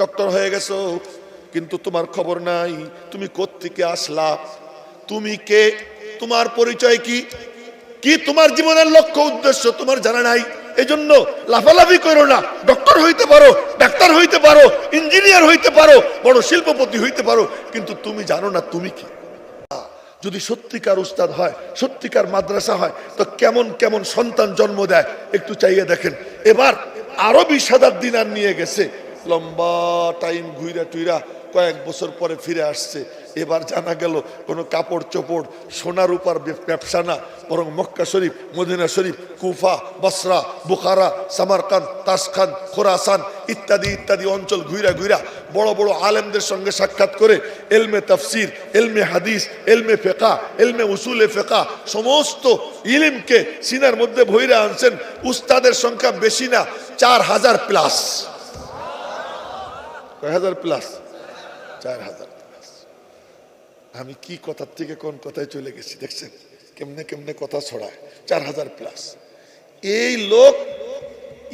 Doctor হয়ে গেছো, কিন্তু তোমার খবর নাই, তুমি কোত্থেকে আসলা? তুমি কে? তোমার পরিচয় কি? কি তোমার জীবনের লক্ষ্য উদ্দেশ্য তোমার জানা নাই? এজন্য লাফালাফি করো না। ডক্টর হইতে পারো, ডাক্তার হইতে পারো, ইঞ্জিনিয়ার হইতে পারো, বড় শিল্পপতি হইতে পারো, কিন্তু তুমি জানো না তুমি কি? যদি সত্যিকার উস্তাদ হয়, সত্যিকার মাদ্রাসা হয়, তো কেমন কেমন সন্তান জন্ম দেয়, একটু চাইয়ে দেখেন। এবার আরও হাজার দিনার নিয়ে গেছে লম্বা টাইম ঘুইরা টুইরা কয়েক বছর পরে ফিরে আসছে। এবার জানা গেল কোনো কাপড় চোপড়, সোনার উপর ব্যবসা না, বরং মক্কা শরীফ, মদিনা শরীফ, Kufa, Basra, Bukhara Samarkand Tashkent Khorasan ইত্যাদি ইত্যাদি অঞ্চল ঘুইরা ঘুইরা বড় বড় আলেমদের সঙ্গে সাক্ষাৎ করে এলমে তফসির, এলমে হাদিস, এলমে ফেকা এলমে উসুলে ফেকা সমস্ত ইলিমকে সিনার মধ্যে ভইরা আনছেন। উস্তাদের সংখ্যা বেশি না, চার হাজার প্লাস। কয় হাজার প্লাস চার হাজার প্লাস আমি কি কথার থেকে কোন কথায় চলে গেছি দেখছেন? কেমনে কেমনে কথা ছড়ায়। চার হাজার প্লাস এই লোক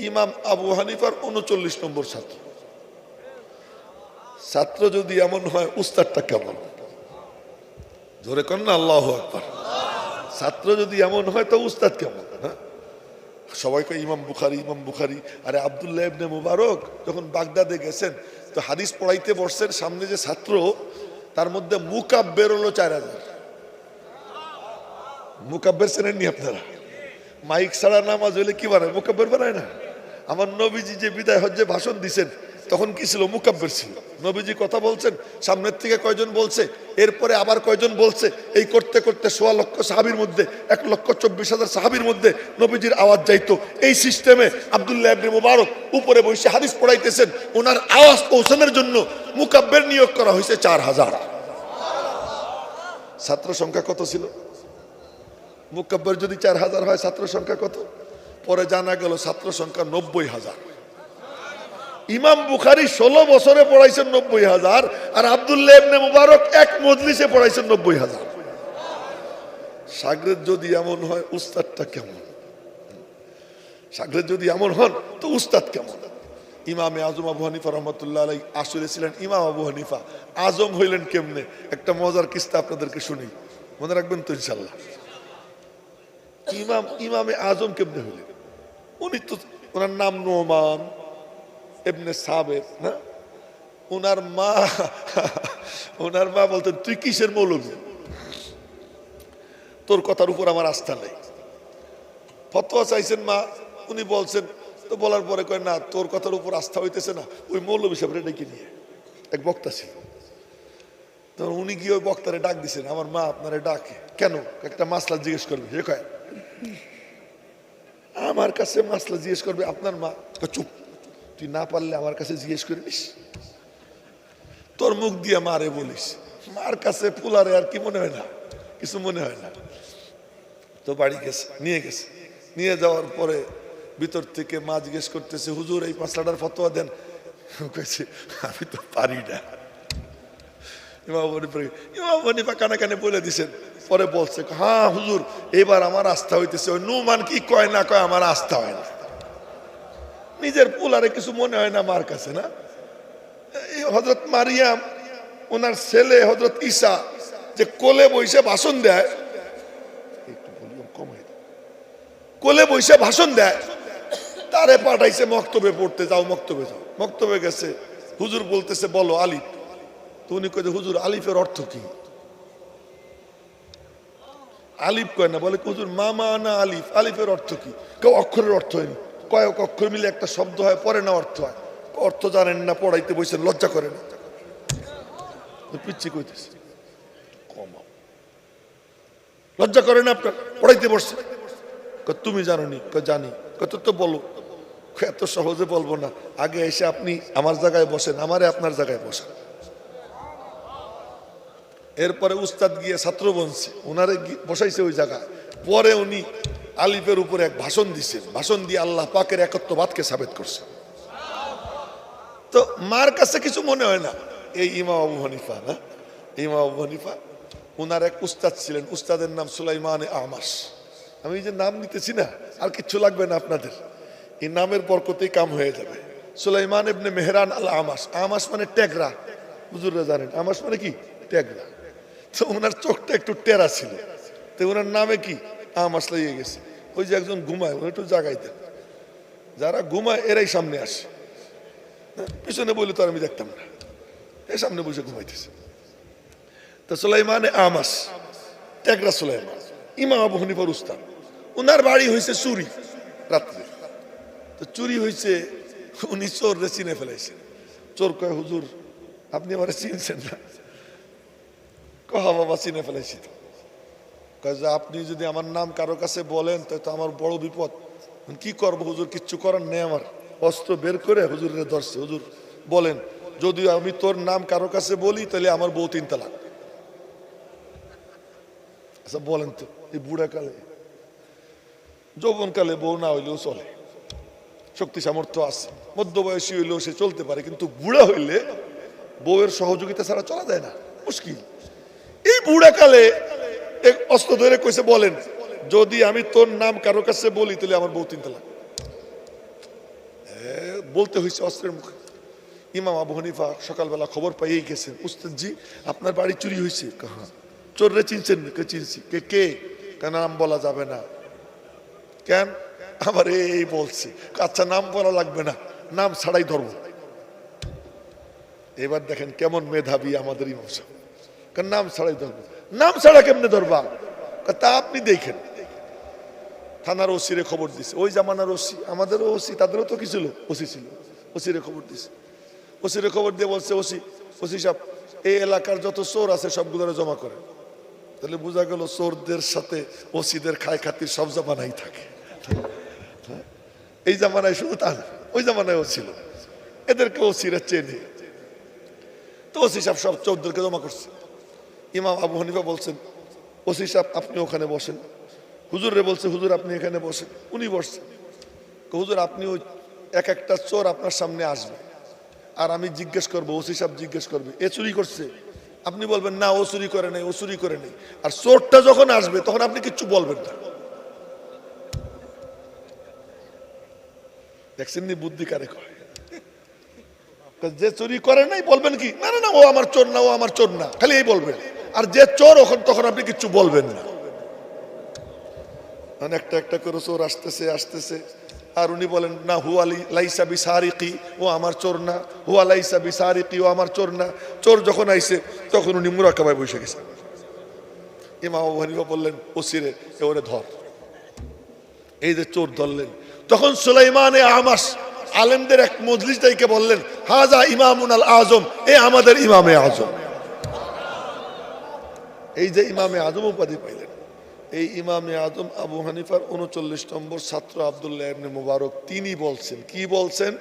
ইমাম আবু হানিফার উনচল্লিশ নম্বর ছাত্র। ছাত্র যদি এমন হয়, উস্তাদটা কেমন? ধরে কর না, আল্লাহ আকবার। ছাত্র যদি এমন হয়, তো উস্তাদ কেমন? হ্যাঁ? সবাইকে ইমাম বুখারি ইমাম বুখারি। আরে আবদুল্লাহ ইবনে মুবারক, যখন বাগদাদে গেছেন তো হাদিস পড়াইতে বর্ষের সামনে যে ছাত্র, তার মধ্যে মুকাব্বের হলো চার হাজার। মুকাব্বের চেনেননি আপনারা? মাইক ছাড়া নামাজ হইলে কি বানায়? মুকাব্বের বানায় না? আমার নবীজি যে বিদায় হজ্জে ভাষণ দিছেন তখন কি ছিল? মুকাব্বের ছিল। নবীজি কথা বলছেন, সামনের থেকে কয়জন বলছে? এরপরে আবার কয়জন বলছে? এই করতে করতে সোয়া লক্ষ সাহাবির মধ্যে, এক লক্ষ চব্বিশ হাজার সাহাবির মধ্যে নবীজির আওয়াজ যাইতো। এই সিস্টেমে আবদুল্লাহ ইবনে মুবারক উপরে বসে হাদিস পড়াইতেছেন ওনার আওয়াজ পৌঁছানোর জন্য মুকাব্বের নিয়োগ করা হয়েছে চার হাজার। ছাত্র সংখ্যা কত ছিল? মুকাব্বের যদি চার হাজার হয়, ছাত্র সংখ্যা কত? পরে জানা গেল ছাত্র সংখ্যা নব্বই হাজার। ইমাম বুখারি ষোলো বছরে পড়াইছেন নব্বই হাজার, আর আবদুল্লাহ মুবারক এক মজলিসে পড়াইছেন নব্বই হাজার। সাগরের যদি এমন হয়, উস্তাদটা কেমন? সাগরের যদি এমন হন, তো উস্তাদ কেমন? ইমামে আজম আবু হানিফা রহমতুল্লাহ আলাই আসলে ছিলেন ইমাম আবু হানিফা। আজম হইলেন কেমনে? একটা মজার কিস্তা আপনাদেরকে শুনি। মনে রাখবেন তো ইনশাল্লাহ ইমাম, ইমামে আজম কেমনে হইলেন? উনি তো, ওনার নাম নোমান। এমনি সাবেক না? ওনার মা ওনার মা বলতেন, তুই কিসের মৌলবী? তোর কথার উপর আমার আস্থা নেই। ফতোয়া চাইছেন মা, উনি বলছেন, তো বলার পরে কয়, না, তোর কথার উপর আস্থা হইতেছে না, ওই মৌলবী সাহেবরে ডেকে নিয়ে এক বক্তা ছিল। তখন উনি গিয়ে ওই বক্তারে ডাক দিছেন, আমার মা আপনারে ডাকে। কেন? একটা মাসলা জিজ্ঞেস করবে, সে কয়, আমার কাছে মাসলা জিজ্ঞেস করবে আপনার মা? চুপ। তুই না পারলে আমার কাছে জিজ্ঞেস করে নিস। তোর মুখ দিয়ে মারে বলিস। মার কাছে পুলারে আর কি মনে হয় না? কিছু মনে হয় না। তো বাড়ি গেছে, নিয়ে গেছে। নিয়ে যাওয়ার পরে ভিতর থেকে মা জিজ্ঞেস করতেছে, হুজুর, এই পাঁচলাটার ফতোয়া দেন। আমি তো পারি না। ইমাম হানিফা ইমাম হানিফা কানে কানে বলে দিছেন। পরে বলছে হ্যাঁ হুজুর, এবার আমার আস্থা হইতেছে। ওই নুমান কি কয় না কয় আমার আস্থা হয় না। নিজের পোলারে কিছু মনে হয় না মার কাছে, না? এই হজরত মারিয়াম, ওনার ছেলে হজরত ঈসা যে কোলে বইসে ভাষণ দেয়। কোলে বইসে ভাষণ দেয়, তারে পাঠাইছে মক্তবে পড়তে, যাও মক্তবে যাও। মক্তবে গেছে, হুজুর বলতেছে, বলো আলিফ। তো উনি কয়ে হুজুর, আলিফের অর্থ কি? আলিফ কয় না, বলে, হুজুর মামা না আলিফ? আলিফের অর্থ কি? কেউ অক্ষরের অর্থ হয়নি। কয়েক অক্ষর মিলে একটা শব্দ হয়, পরে না অর্থ হয়। অর্থ জানেন না, পড়াইতে বসেন লজ্জা করে না। পিচ্ছি কইতেছে কমাও লজ্জা করে না আপনার? পড়াইতে বসছে। তুমি জানো নি জানি। কত তো বলো। এত সহজে বলব না। আগে এসে আপনি আমার জায়গায় বসেন, আমারে আপনার জায়গায় বসেন। এরপরে উস্তাদ গিয়ে ছাত্র বনছে। ওনারে বসাইছে ওই জায়গায়। পরে উনি আলিফের উপরে এক ভাষণ দিছেন। ভাষণ দিয়ে আল্লাহ পাকের একত্ববাদকে সাবেত করছে তো মার কাছে কিছু মনে হয় না? এই ইমাম আবু হানিফা না? ইমাম আবু হানিফা ওনার এক উস্তাদ ছিলেন। উস্তাদের নাম সুলাইমান আমাস আমি যে নাম নিতেছি না, আর কিচ্ছু লাগবে না আপনাদের। এই নামের বরকতেই কাম হয়ে যাবে। সুলাইমান ইবনে মেহরান আল আমাস আমাস মানে টেকরা হুজুররা জানেন। আমাস মানে কি? টেকরা তো ওনার চোখটা একটু টেরা ছিল। তো ওনার নামে কি? আমাস লেগে গেছে। ওই যে একজন ঘুমায় একটু জাগাইতেন যারা ঘুমায় এরাই সামনে আসে। হ্যাঁ, পিছনে বলে তো আমি দেখতাম না। এই সামনে বসে ঘুমাইতেছে। তো সুলাইমান আমাস টেকরা সুলাইমান ইমাম আবু হানিফার উস্তাদ। ওনার বাড়ি হয়েছে চুরি রাত্রে। তো চুরি হয়েছে উনি চোর রে চিনে ফেলাইছেন চোর কয় হুজুর আপনি আমার চিনছেন না? কহা বাবা চিনে ফেলাইছি তো। যে আপনি যদি আমার নাম কারও কাছে বলেন তো আমার বড় বিপদ। কি করব? হুজুর, কিচ্ছু করার নেই আমার। অস্ত্র বের করে হুজুরের ধরছে। হুজুর বলেন, যদি আমি তোর নাম কারও কাছে বলি, তাহলে আমার বউ তিন তালাক। আচ্ছা বলেন তো, এই বুড়া কালে, যৌবন কালে বউ না হইলেও চলে। শক্তি সামর্থ্য আছে। মধ্যবয়সী হইলেও সে চলতে পারে, কিন্তু বুড়া হইলে বউয়ের সহযোগিতা ছাড়া চলা যায় না। মুশকিল। এই বুড়া কালে এক অস্ত্র ধরে কইছে বলেন যদি আমি তোর নাম কারও কাছে বলি তাহলে আমার বউ তিন তালাক বলতে হয়েছে অস্ত্রের মুখে। ইমাম আবু হানিফা সকালবেলা খবর পাইয়েই গেছেন উস্তাদজি আপনার বাড়ি চুরি হয়েছে কাহা? চোররে চিনছেন কে চিনছি? কে কে? কেন নাম বলা যাবে না। কেন? আবার এই বলছি আচ্ছা নাম বলা লাগবে না নাম ছাড়াই ধরব। এবার দেখেন কেমন মেধাবী আমাদের ইমাম সাহেব। কারণ নাম ছাড়াই ধরবো? নাম ছাড়া কেমনে ধরবা? তা আপনি দেখেন। থানার ওসিরে খবর দিছে। ওই জামানার ওসি, আমাদেরও ওসি, তাদেরও তো কি ছিল ওসি ছিল। ওসিরে খবর দিছে। ওসিরে খবর দিয়ে বলছে, ওসি ওসি সাহেব, এই এলাকার যত চোর আছে সবগুলো জমা করে তাহলে বোঝা গেল চোরদের সাথে ওসিদের খায় খাতির সব জামানাই থাকে? এই জামানায় শুধু তা ওই জামানায়ও ছিল। এদেরকে ওসিরা চেনে। তো ওসি সাহেব সব চোরদেরকে জমা করছে। ইমাম আবু হানিফা বলছেন, ওসি সাহেব, আপনি ওখানে বসেন। হুজুরে বলছে, হুজুর, আপনি এখানে বসেন। উনি বসছেন। হুজুর, আপনি ওই এক একটা চোর আপনার সামনে আসবে। আর আমি জিজ্ঞেস করব, ওসি সাহেব জিজ্ঞেস করবে, এ চুরি করছে? আপনি বলবেন, না, ও চুরি করে নাই, ও চুরি করে নেই। আর চোরটা যখন আসবে, তখন আপনি কিচ্ছু বলবেন না। দেখছেন নি বুদ্ধি কারে কয়? যে চুরি করে নাই, বলবেন কি, না না না, ও আমার চোর না, ও আমার চোর না। খালি এই বলবেন। আর যে চোর ওখন তখন আপনি কিচ্ছু বলবেন না। মানে একটা একটা করে চোর আসতেছে আসতেছে। আর উনি বলেন, না, হুয়া লাইসা বিসারিকি, ও আমার চোর না। হুয়া লাইসা বিসারিকি, ও আমার চোর না। চোর যখন আইছে, তখন উনি মুরাকাবায় বসে গেছে। ইমাম হানিফা বললেন, ওসিরে এ ওরে ধর। এই যে চোর ধরলেন। তখন সুলাইমানে আমাস, আলেমদের এক মজলিস দাইকে বললেন, হাজা ইমামুন আল আজম, এ আমাদের ইমামে আজম। এই যে ইমামে আজম উপাধি পাইলেন, এই ইমামে আজম আবু হানিফার উনচল্লিশ নম্বর ছাত্র আবদুল্লাহ ইবনে মুবারক, তিনি বলছেন, কি বলছেন?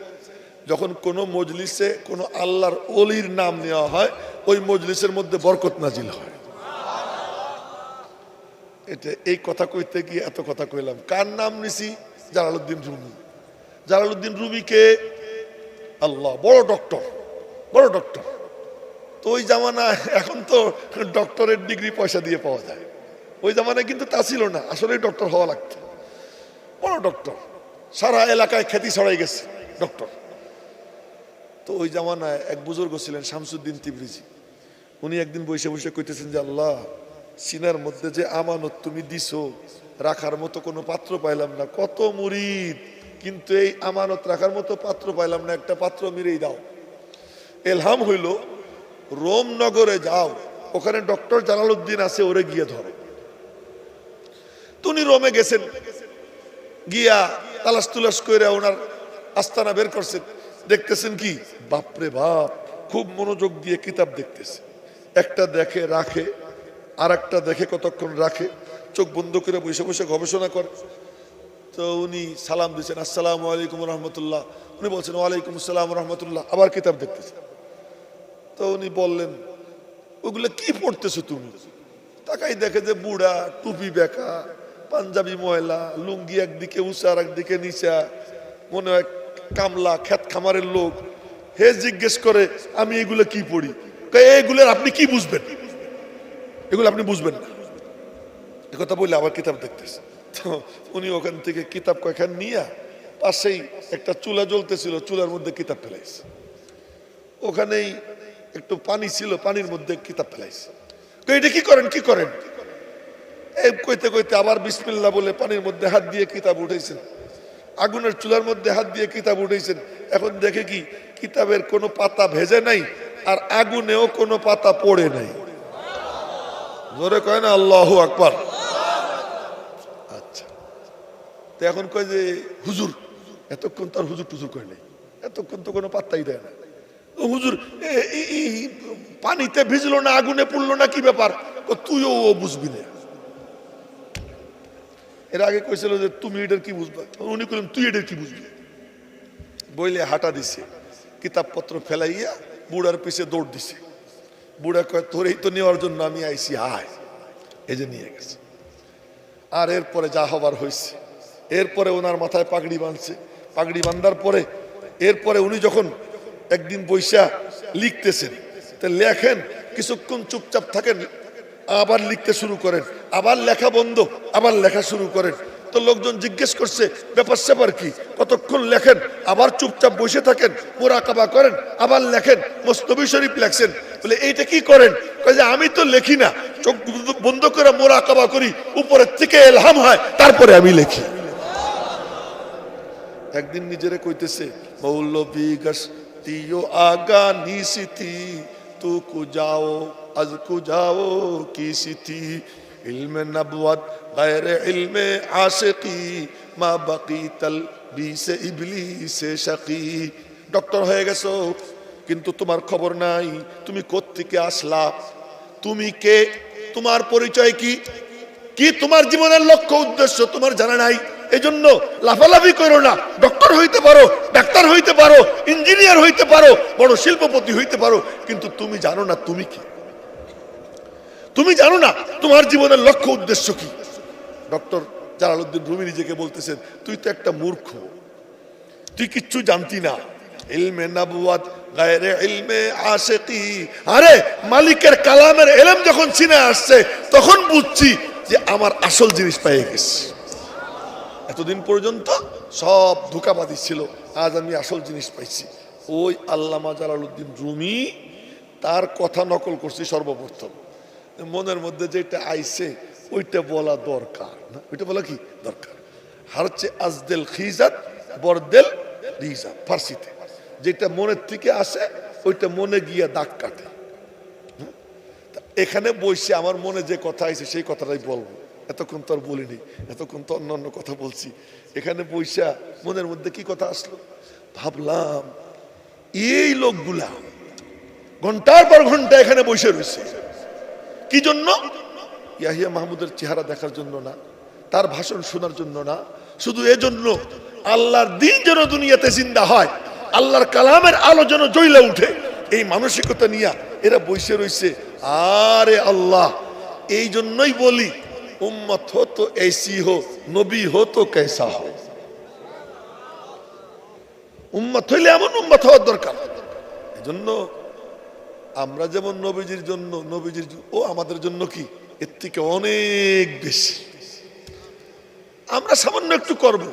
যখন কোনো মজলিসে কোনো আল্লাহর অলির নাম নেওয়া হয়, ওই মজলিসের মধ্যে বরকত নাজিল হয়। এটা এই কথা কইতে গিয়ে এত কথা কইলাম, কার নাম নিছি? জালালউদ্দিন রুমি। জালালউদ্দিন রুমিকে আল্লাহ, বড় ডক্টর বড় ডক্টর তো ওই জামানা এখন তো ডক্টরের ডিগ্রি পয়সা দিয়ে পাওয়া যায়। ওই জামানায় কিন্তু তা ছিল না আসলে ডক্টর হওয়া লাগতো। বড় ডক্টর, সারা এলাকায় খ্যাতি ছড়াই গেছে ডক্টর। তো ওই জামানায় এক বুজুর্গ ছিলেন শামসুদ্দিন তিবরিজি। উনি একদিন বসে বসে কইতেছেন যে, আল্লাহ, সিনার মধ্যে যে আমানত তুমি দিছো, রাখার মতো কোনো পাত্র পাইলাম না। কত মুরিদ, কিন্তু এই আমানত রাখার মতো পাত্র পাইলাম না, একটা পাত্র মেরেই দাও। এলহাম হইল রোম নগরে যাও, ওখানে ডক্টর জালালউদ্দিন আছে, ওরে গিয়ে ধরো। তো উনি রোমে গেছেন, গিয়া তালাশ তুলাস করে ওনার আস্তানা বের করছেন দেখতেছেন কি? বাপরে বাপ, খুব মনোযোগ দিয়ে কিতাব দেখতেছে। একটা দেখে, রাখে আর একটা দেখে কতক্ষণ রাখে, চোখ বন্ধ করে বসে বসে গবেষণা করে। তো উনি সালাম দিচ্ছেন, আসসালামু আলাইকুম রহমতুল্লাহ। উনি বলছেন, ওয়ালাইকুম আসসালাম রহমতুল্লাহ। আবার কিতাব দেখতেছেন তো উনি বললেন, ওগুলো কি পড়তেছো তুমি? তাকাই দেখে যে বুড়া, টুপি বেকা, পাঞ্জাবি ময়লা, লুঙ্গি একদিকে উঁচা একদিকে নিচা, মনে হয় কামলা খেত খামারের লোক। হে জিজ্ঞেস করে, আমি এগুলো কি পড়ি? এগুলোর আপনি কি বুঝবেন? এগুলো আপনি বুঝবেন না। কথা বললে আবার কিতাব দেখতেছে। তো উনি ওখান থেকে কিতাব কয়েকখান নিয়ে পাশেই একটা চুলা জ্বলতেছিল, চুলার মধ্যে কিতাব ফেলাইছে। ওখানেই একটু পানি ছিল, পানির মধ্যে কিতাব ফেলাইছে। এটা কি করেন কি করেন? এই কইতে কইতে আবার বিসমিল্লা বলে পানির মধ্যে হাত দিয়ে কিতাব উঠেছেন আগুনের চুলার মধ্যে হাত দিয়ে কিতাব উঠেছেন এখন দেখে কি, কিতাবের কোনো পাতা ভেজে নাই আর আগুনেও কোনো পাতা পড়ে নাই। জোরে কয় না, আল্লাহ আকবার। আচ্ছা। তো এখন কয় যে, হুজুর, এতক্ষণ তার হুজুর টুজুর করে নাই। এতক্ষণ তো কোনো পাত্তাই দেয় না। হুজুর পানিতে ভিজলো না, আগুনে পড়ল না, কি ব্যাপার? তুইও ও বুঝবি না। এর আগে কইছিল যে, তুমি এটার কি বুঝবা? উনি কইলেন, তুই এটার কি বুঝবি? বইলে হাঁটা দিছে, কিতাবপত্র ফেলাইয়া বুড়ার পিছে দৌড় দিছে। বুড়া কয়, তোরেই তো নেওয়ার জন্য আমি আইছি, আয়। এই যে নিয়ে গেছে। আর এরপরে যা হবার হয়েছে এরপরে ওনার মাথায় পাগড়ি বাঁধছে। পাগড়ি বাঁধার পরে, এরপরে উনি যখন একদিন বৈশা লিখতেছেন। তা লেখেন, কিছুক্ষণ চুপচাপ থাকেন, আবার লিখতে শুরু করেন। আবার লেখা বন্ধ, আবার লেখা শুরু করেন। তো লোকজন জিজ্ঞেস করছে, ব্যাপার স্যাপার কি? কতক্ষণ লেখেন? আবার চুপচাপ বসে থাকেন, মোরাকাবা করেন, আবার লেখেন মোস্তবি শরীফ লেখছেন। বলে, এইটা কি করেন? যে, আমি তো লেখি না। চোখ বন্ধ করে মোরাকাবা করি, উপরের থেকে এলহাম হয়, তারপরে আমি লেখি। একদিন নিজেরে কইতেছে মৌলবী গস্তিও আগা নিসিতি তু কুজাও আজ কুজাও কি সিথি ইলমে নবুয়ত গায়র ইলমে আশিকি মা বাকি তল বিসে ইবলিসে শাকি ডক্টর হয়ে গেছো, কিন্তু তোমার খবর নাই, তুমি কোত্থেকে আসলা? তুমি কে? তোমার পরিচয় কি? কি তোমার জীবনের লক্ষ্য উদ্দেশ্য? তোমার জানা নাই। এজন্য লাফালাফি করো না। ডক্টর হইতে পারো, ডাক্তার হইতে পারো ইঞ্জিনিয়ার হইতে পারো, বড় শিল্পপতি হইতে পারো, কিন্তু তুমি জানো না তুমি কি? তুমি জানো না তোমার জীবনের লক্ষ্য উদ্দেশ্য কি? ডক্টর জালালউদ্দিন রুমি নিজেকে বলতেছেন, তুই তো একটা মূর্খ। তুই কিচ্ছু জানতি না। ইলমে নবুয়াত গায়রে ইলমে আশিকি। আরে, মালিকের কালামের এলেম যখন চিনে আসছে, তখন বুঝছি যে আমার আসল জিনিস পেয়ে গেছি। এতদিন পর্যন্ত সব ধোকাবাদি ছিল। আজ আমি আসল জিনিস পাইছি। ওই আল্লামা জালালউদ্দিন রুমি তার কথা নকল করছি সর্বপ্রথম। মনের মধ্যে যেটা আইছে, ওইটা বলা দরকার না। ওইটা বলা কি? দরকার। হারছে আজদেল খিজাত, বরদেল রিজা ফার্সিতে। যেটা মনের থেকে আসে, ওইটা মনে গিয়ে দাগ কাটে? এখানে বসে আমার মনে যে কথা আছে সেই কথাটাই বলব। এতক্ষণ তো আর বলিনি, এতক্ষণ তো অন্য অন্য কথা বলছি। এখানে বৈশা মনের মধ্যে কি কথা আসলো? ভাবলাম, এই লোকগুলা ঘণ্টার পর ঘণ্টা এখানে বসে রয়েছে কি জন্য? ইয়াহিয়া মাহমুদের চেহারা দেখার জন্য না, তার ভাষণ শোনার জন্য না। শুধু এজন্য আল্লাহর দিন যেন দুনিয়াতে জিন্দা হয়, আল্লাহর কালামের আলো যেন জ্বলে উঠে। এই মানসিকতা নিয়ে এরা বসে রয়েছে আরে আল্লাহ, এই জন্যই বলি উম্মত হো তো ऐसी हो নবী হো তো कैसा हो উম্মত হইলে এমন উম্মত হওয়ার দরকার এজন্য আমরা যেমন নবীজির জন্য নবীজির জ- ও আমাদের জন্য কি এর থেকে অনেক বেশি আমরা সামান্য একটু করব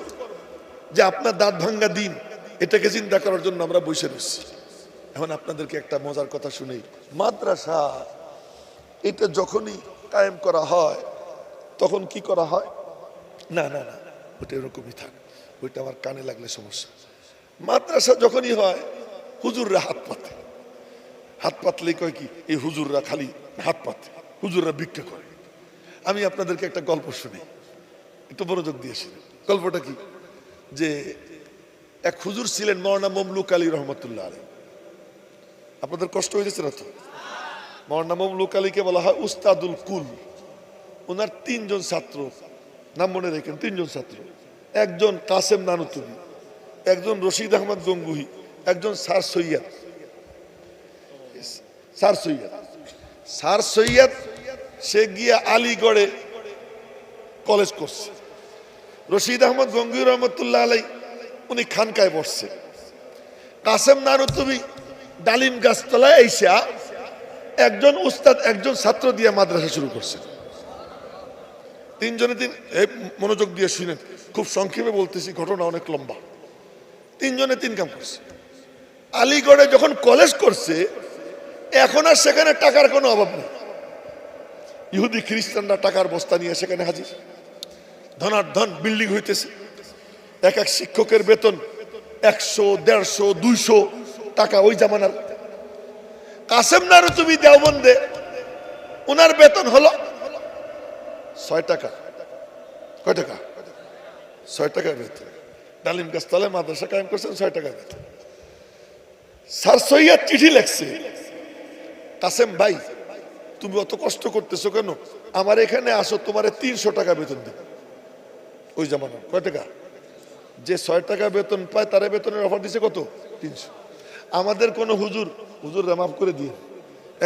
যে আপনার দাঁত ভাঙ্গা দিন এটাকে চিন্তা করার জন্য আমরা বসে রয়েছি এখন আপনাদেরকে একটা মজার কথা শুনি মাদ্রাসা এটা যখনই কায়েম করা হয় তখন কি করা হয়? না না না ওটা এরকমই থাক। ওইটা আমার কানে লাগলে সমস্যা। মাদ্রাসা যখনই হয়, হুজুররা হাত পাতে। হাত পাতলেই কয় কি, এই হুজুররা খালি হাত পাতে, হুজুররা ভিক্ষা করে। আমি আপনাদেরকে একটা গল্প শুনি। একটু মনোযোগ দিয়ে শুনি। গল্পটা কি? যে এক হুজুর ছিলেন, মৌলানা মমলুক আলী রহমতুল্লাহ আলী আপনাদের কষ্ট হয়েছে না তো? মৌলানা মমলুক আলীকে বলা হয় উস্তাদুল কুল। ওনার তিনজন ছাত্র, নাম মনে রেখেন, তিনজন ছাত্র। একজন কাসেম নানুতুবি, একজন রশিদ আহমদ গঙ্গুহি, একজন সার সৈয়দ। সার সৈয়দ। সার সৈয়দ, সে গিয়া আলিগড়ে কলেজ করছে। রশিদ আহমদ গঙ্গুর রহমতুল্লাহ আলাই, উনি খানকায় বসছে। কাসেম নানুতুবি ডালিম গাছতলায় আইসা একজন উস্তাদ, একজন ছাত্র দিয়ে মাদ্রাসা শুরু করছে। তিনজনে তিন মনোযোগ দিয়ে শুনেন খুব সংক্ষেপে বলতেছি, ঘটনা অনেক লম্বা। তিনজনে তিন কাম করছে। আলিগড়ে যখন কলেজ করছে, এখন আর সেখানে টাকার কোনো অভাব নেই। ইহুদি খ্রিস্টানরা টাকার বস্তা নিয়ে সেখানে হাজির। ধনার ধন বিল্ডিং হইতেছে। এক এক শিক্ষকের বেতন একশো, দেড়শো, দুইশো টাকা ওই জামানার। কাসেম নারু তুমি দেওবন্দে ওনার বেতন হলো ছয় টাকা। কয় টাকা? ছয় টাকা বেতন ডালিম গাছতলে মাদ্রাসা কায়েম করছেন, ছয় টাকা বেতন স্যার, সৈয়দ চিঠি লেখছে। কাসেম ভাই, তুমি অত কষ্ট করতেছো কেন? আমার এখানে আসো, তোমার তিনশো টাকা বেতন দেবে ওই জামানা কয় টাকা? যে ছয় টাকা বেতন পায়, তারা বেতনের অফার দিছে কত? তিনশো। আমাদের কোনো হুজুর হুজুর মাফ করে দিয়ে,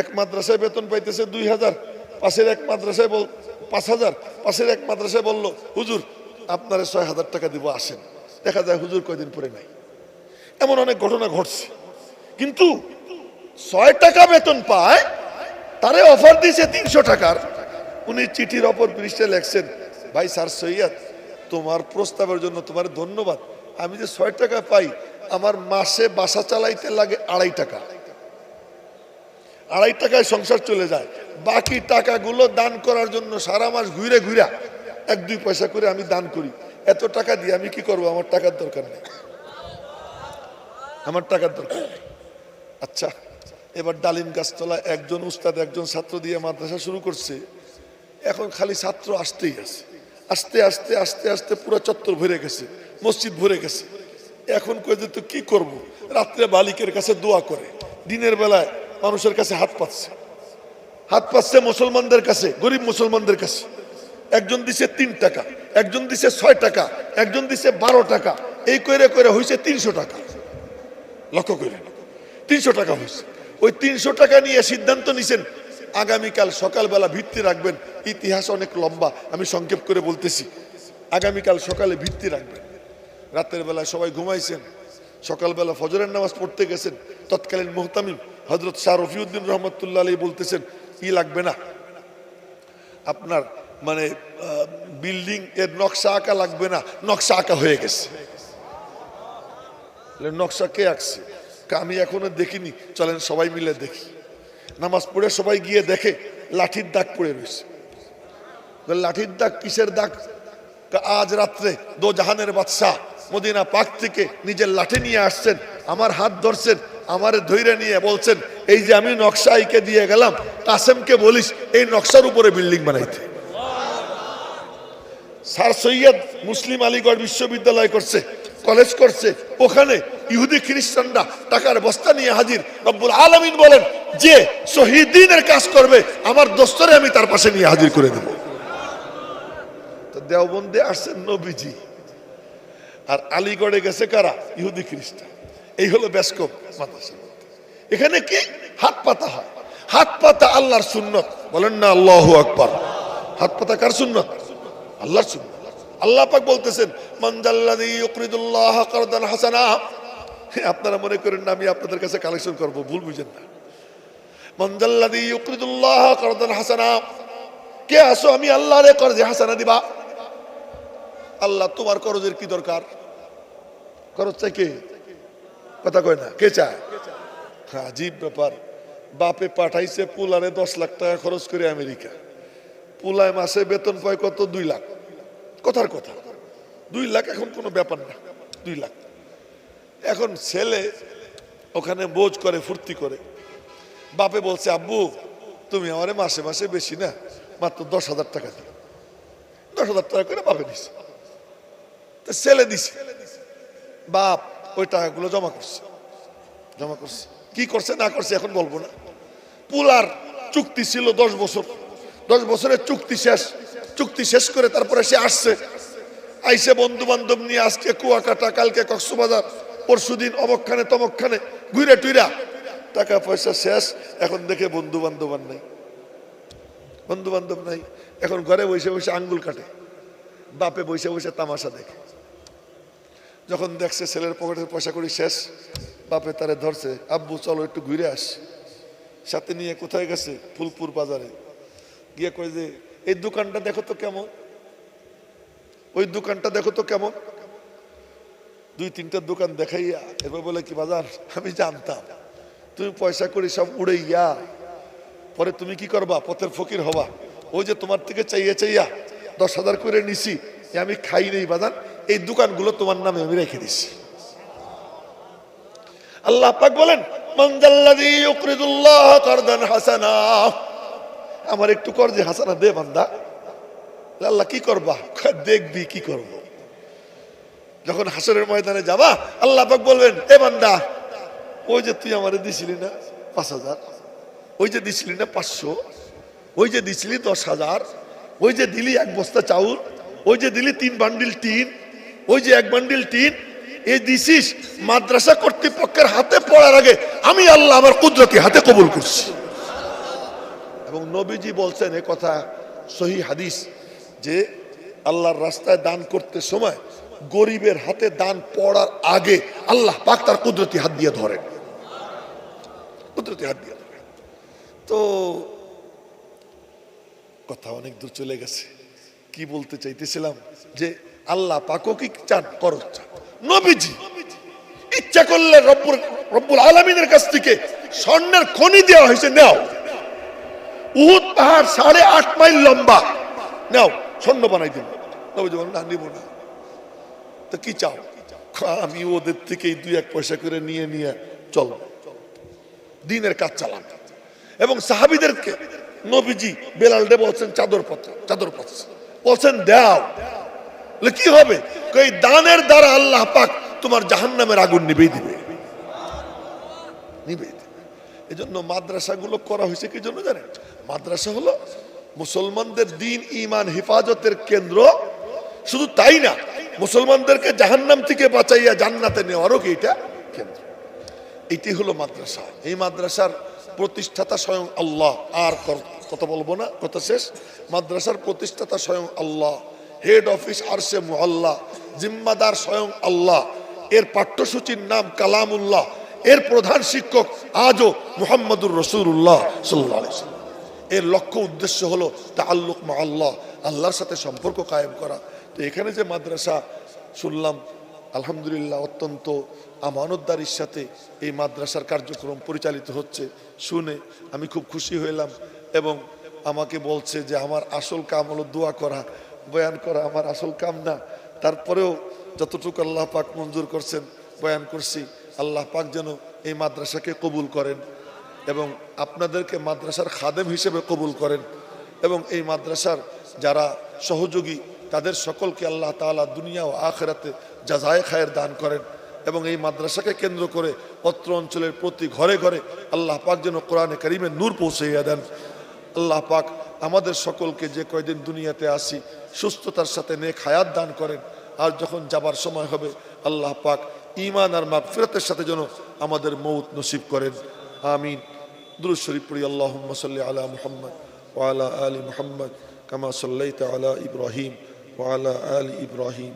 এক মাদ্রাসায় বেতন পাইতেছে দুই হাজার, পাশের এক মাদ্রাসায় বল পাঁচ হাজার। পাশের এক মাদ্রাসায় বলল, হুজুর, আপনারা ছয় হাজার টাকা দিব, আসেন। দেখা যায় হুজুর কয়দিন পরে নাই। এমন অনেক ঘটনা ঘটছে। কিন্তু ছয় টাকা বেতন পায়, তারে অফার দিয়েছে তিনশো টাকার। উনি চিঠির অপর পৃষ্ঠে লেখছেন, ভাই স্যার সৈয়দ, তোমার প্রস্তাবের জন্য তোমার ধন্যবাদ। আমি যে ছয় টাকা পাই, আমার মাসে বাসা চালাইতে লাগে আড়াই টাকা। আড়াই টাকায় সংসার চলে যায়। বাকি টাকাগুলো দান করার জন্য সারা মাস ঘুরে ঘুরা এক দুই পয়সা করে আমি দান করি। এত টাকা দিয়ে আমি কি করব? আমার টাকার দরকার নেই। আমার টাকার দরকার নেই। আচ্ছা এবার ডালিম গাছতলা একজন উস্তাদ, একজন ছাত্র দিয়ে মাদ্রাসা শুরু করছে। এখন খালি ছাত্র আসতেই আছে। আস্তে আস্তে আস্তে আস্তে পুরো চত্বর ভরে গেছে, মসজিদ ভরে গেছে। এখন কই যে তো কি করব? রাত্রে বালিকের কাছে দোয়া করে। দিনের বেলায় মানুষের কাছে হাত পাচ্ছে হাত পাচ্ছে মুসলমানদের কাছে, গরিব মুসলমানদের কাছে। একজন দিছে তিন টাকা, একজন দিছে ছয় টাকা, একজন দিছে বারো টাকা। এই করে করে হয়েছে তিনশো টাকা। লক্ষ্য করে তিনশো টাকা হয়েছে ওই তিনশো টাকা নিয়ে সিদ্ধান্ত নিছেন, আগামীকাল সকালবেলা ভিত্তি রাখবেন। ইতিহাস অনেক লম্বা, আমি সংক্ষেপ করে বলতেছি। আগামীকাল সকালে ভিত্তি রাখবেন। রাতের বেলা সবাই ঘুমাইছেন। সকালবেলা ফজরের নামাজ পড়তে গেছেন। তৎকালীন মোহতামিম হজরত শাহ রফিউদ্দিন রহমতুল্লাহ আলী বলতেছেন, ই লাগবে না। আপনার মানে বিল্ডিং এর নকশা আঁকা লাগবে না। নকশা আঁকা হয়ে গেছে। নকশা কে আঁকছে? আমি এখনও দেখিনি। চলেন সবাই মিলে দেখি। নামাজ পড়ে সবাই গিয়ে দেখে, লাঠির দাগ পড়ে রয়েছে। লাঠির দাগ কিসের দাগ? আজ রাত্রে দো জাহানের বাদশাহ মদিনা পাক থেকে নিজের লাঠি নিয়ে আসছেন। আমার হাত ধরছেন আমার ধৈর্য নিয়ে বলছেন, এই যে আমি নকশা আইকে দিয়ে গেলাম, কাসেমকে বলিস এই নকশার উপরে বিল্ডিং বানাইতে। স্যার সৈয়দ মুসলিম আলীগড় বিশ্ববিদ্যালয় করছে, কলেজ করছে, ওখানে ইহুদি খ্রিস্টানরা টাকার বস্তা নিয়ে হাজির। রব্বুল আলমিন বলেন, যে শহীদিনের কাজ করবে, আমার দোস্তরে আমি তার পাশে নিয়ে হাজির করে দেব। তো দেওবন্দে আসছেন নবীজি। আর আলীগড়ে গেছে কারা? ইহুদি খ্রিস্টান। এই হলো ব্যাসকপ মাদ্রাসা এখানে কি? হাত পাতা হয়। হাত পাতা আল্লাহর সুন্নত। বলেন না, আল্লাহ আকবার। হাত পাতা কার সুন্নত? আল্লাহর সুন্নত। আল্লাহ পাক বলতেছেন মানজাল্লাযী ইউকরিদুল্লাহ কারদান হাসানা। আপনারা মনে করেন না, আমি আপনাদের কাছে কালেকশন করব, ভুল বুঝেন না। মানজাল্লাযী ইউকরিদুল্লাহ কারদান হাসানা। কে আসো আমি আল্লাহরে করজে হাসানা দিবা? আল্লাহ, তোমার করজের কি দরকার? করজ চাই কে? কথা কয় না? কে চায়? আজীব ব্যাপার। বাপে পাঠাইছে পুলারে দশ লাখ টাকা খরচ করে আমেরিকা। পুলায় মাসে বেতন পায় কত? দুই লাখ। কথার কথা। দুই লাখ এখন কোনো ব্যাপার না। দুই লাখ। এখন ছেলে ওখানে বোঝ করে, ফুর্তি করে। বাপে বলছে, আব্বু, তুমি আমারে মাসে মাসে বেশি না, মাত্র দশ হাজার টাকা দিও। দশ হাজার টাকা করে বাপে দিছে। ছেলে দিছে। বাপ ওই টাকাগুলো জমা করছে। জমা করছে। কি করছে না করছে এখন বলব না। পুলার চুক্তি ছিল দশ বছর। দশ বছরের চুক্তি শেষ। চুক্তি শেষ করে তারপরে সে আসছে। আইসে বন্ধু বান্ধব নিয়ে আজকে কুয়াকাটা, কালকে কক্সবাজার পরশু দিন অমকখানে তমকখানে ঘুরে টুইরা। টাকা পয়সা শেষ। এখন দেখে বন্ধু বান্ধব আর নাই। বন্ধু বান্ধব নাই। এখন ঘরে বসে বসে আঙ্গুল কাটে। বাপে বসে বসে তামাশা দেখে। যখন দেখছে ছেলের পকেটের পয়সা করি শেষ, বাপে তারে ধরছে, আব্বু, চলো একটু ঘুরে আস। সাথে নিয়ে কোথায় গেছে? ফুলপুর বাজারে। গিয়ে কয় যে, এই দোকানটা দেখো তো কেমন। ওই দোকানটা দেখো তো কেমন। দুই তিনটা দোকান দেখাইয়া এবার বলে, কি বাজার? আমি জানতাম। তুমি পয়সা করে সব উড়ে উড়াইয়া পরে তুমি কি করবা? পথের ফকির হবা। ওই যে তোমার থেকে চাইয়া চাইয়া দশ হাজার করে নিছি। আমি খাই নেই বাজান এই দোকানগুলো তোমার নামে আমি রেখে দিছি। আল্লাহ পাক বলেন আমার একটু কর কর্জে হাসানা দে বান্দা। আল্লাহ, কি করবা? দেখবি কি করব। যখন হাসরের ময়দানে যাবা, আল্লাহ পাক বলবেন, এ বান্দা, ওই যে তুই আমারে দিছিলি না পাঁচ হাজার, ওই যে দিছিলি না পাঁচশো, ওই যে দিছিলি দশ হাজার, ওই যে দিলি এক বস্তা চাউল, ওই যে দিলি তিন বান্ডিল টিন ওই যে এক বান্ডিল টিন, এই দিছিস মাদ্রাসা কর্তৃপক্ষের হাতে পড়ার আগে আমি আল্লাহ আমার কুদরতি হাতে কবুল করছি। এবং নবীজি বলছেন এ কথা সহি হাদিস যে আল্লাহর রাস্তায় দান করতে সময় গরিবের হাতে দান পড়ার আগে আল্লাহ পাক তার কুদরতি হাত দিয়ে ধরেন। কুদরতি হাত দিয়ে ধরেন। তো কথা অনেক দূর চলে গেছে। কি বলতে চাইতেছিলাম যে আল্লাহ পাকও কি চান? করজ চান। নবীজি ইচ্ছা করলে রব্বুল রব্বুল আলমিনের কাছ থেকে স্বর্ণের খনি দেওয়া হয়েছে নাও। উহুদ পাহাড় সাড়ে আট মাইল লম্বা। নাও স্বর্ণ বানাই দিন। নবীজি বলেন, না নিব না। তো কি চাও? আমি ওদের থেকে দুই এক পয়সা করে নিয়ে নিয়ে চল। দিনের কাজ চালান। এবং সাহাবিদেরকে নবীজি বেলাল দে বলছেন চাদর পাত্র চাদর পাত্র বলছেন দাও। কি হবে? কই দানের দ্বারা আল্লাহ পাক তোমার জাহান্নামের আগুন নিবেই দিবে। দিবে। এই জন্য মাদ্রাসাগুলো করা হয়েছে কি জন্য জানেন? মাদ্রাসা হলো মুসলমানদের দিন ইমান হেফাজতের কেন্দ্র। শুধু তাই না, মুসলমানদেরকে জাহান্নাম থেকে বাঁচাইয়া জান্নাতে নেওয়ারও কি এটা কেন্দ্র? এটি হলো মাদ্রাসা। এই মাদ্রাসার প্রতিষ্ঠাতা স্বয়ং আল্লাহ। আর কথা বলব না, কথা শেষ। মাদ্রাসার প্রতিষ্ঠাতা স্বয়ং আল্লাহ। হেড অফিস আরশে মুহাল্লা জিম্মাদার স্বয়ং আল্লাহ এর পাঠ্যসূচির নাম কালামুল্লাহ এর প্রধান শিক্ষক আজও মোহাম্মদুর রসুল্লাহ সাল্লাহ আলাইহি এর লক্ষ্য উদ্দেশ্য হলো তাল্লুক মা আল্লাহ আল্লাহর সাথে সম্পর্ক কায়েম করা। তো এখানে যে মাদ্রাসা শুনলাম, আলহামদুলিল্লাহ অত্যন্ত আমানতদারির সাথে এই মাদ্রাসার কার্যক্রম পরিচালিত হচ্ছে, শুনে আমি খুব খুশি হইলাম এবং আমাকে বলছে যে আমার আসল কাম হলো দোয়া করা। বয়ান করা আমার আসল কাম না। তারপরেও যতটুকু আল্লাহ পাক মঞ্জুর করছেন, বয়ান করছি, আল্লাহ পাক যেন এই মাদ্রাসাকে কবুল করেন এবং আপনাদেরকে মাদ্রাসার খাদেম হিসেবে কবুল করেন এবং এই মাদ্রাসার যারা সহযোগী, তাদের সকলকে আল্লাহ তাআলা দুনিয়া ও আখেরাতে জাজায় খায়ের দান করেন এবং এই মাদ্রাসাকে কেন্দ্র করে অত্র অঞ্চলের প্রতি ঘরে ঘরে আল্লাহ পাক যেন কোরআনে করিমের নূর পৌঁছাইয়া দেন। আল্লাহ পাক আমাদের সকলকে যে কয়দিন দুনিয়াতে আসি সুস্থতার সাথে নেক হায়াত দান করেন আর যখন যাবার সময় হবে আল্লাহ পাক ইমান আর মাগফিরাতের সাথে যেন আমাদের মৌত নসিব করেন আমিন দুরুদ শরীফ পড়ি আল্লাহুম্মা সাল্লি আলা মুহাম্মদ ওয়া আলা আলি মুহাম্মদ কামা সাল্লাইতা আলা ইব্রাহিম ওয়া আলা আলি ইব্রাহিম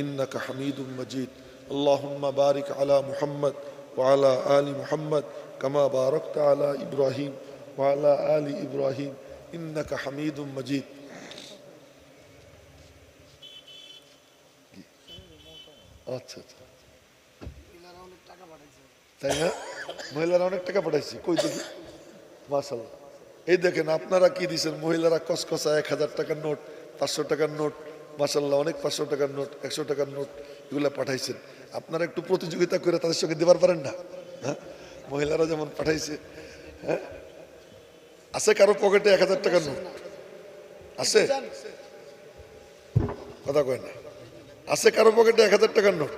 ইন্নাকা হামিদুম মাজিদ اللهم بارك على محمد وعلى آل محمد كما باركت على إبراهيم وعلى آل إبراهيم ইন্নাকা হামিদুম মজিদ আচ্ছা আচ্ছা। তাই না? মহিলারা অনেক টাকা পাঠাইছে। কই দেখি? মাসাল এই দেখেন, আপনারা কি দিচ্ছেন মহিলারা কসকসা এক হাজার টাকার নোট, পাঁচশো টাকার নোট মাসাল্লাহ অনেক পাঁচশো টাকার নোট, একশো টাকার নোট এগুলো পাঠাইছেন। আপনারা একটু প্রতিযোগিতা করে তাদের সঙ্গে দেবার পারেন না? হ্যাঁ? মহিলারা যেমন পাঠাইছে হ্যাঁ? আছে কারও পকেটে এক হাজার টাকার নোট? আছে? কথা কয় না। আছে কারও পকেটে এক হাজার টাকার নোট?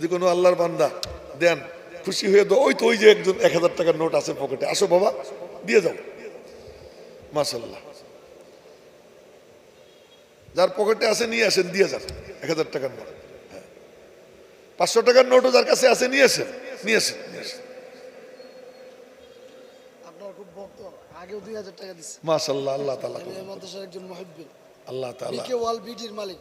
যে কোনো আল্লাহর বান্দা দেন, খুশি হয়ে দাও ওই তো ওই যে একজন এক হাজার টাকার নোট আছে পকেটে। আসো বাবা, দিয়ে যাও। মাসাল্লাহ যার পকেটে আছে, নিয়ে আসেন, দিয়ে যান। এক হাজার টাকার নোট। হ্যাঁ। পাঁচশো টাকার নোটও যার কাছে আছে, নিয়ে আসেন। নিয়ে আসেন নিয়ে আসেন আপনার খুব ভক্ত আগেও দুই হাজার টাকা দিচ্ছে মাসাল্লাহ আল্লাহ মাদ্রাসার একজন মহিব্বিন আল্লাহ বিকে ওয়াল বিটির মালিক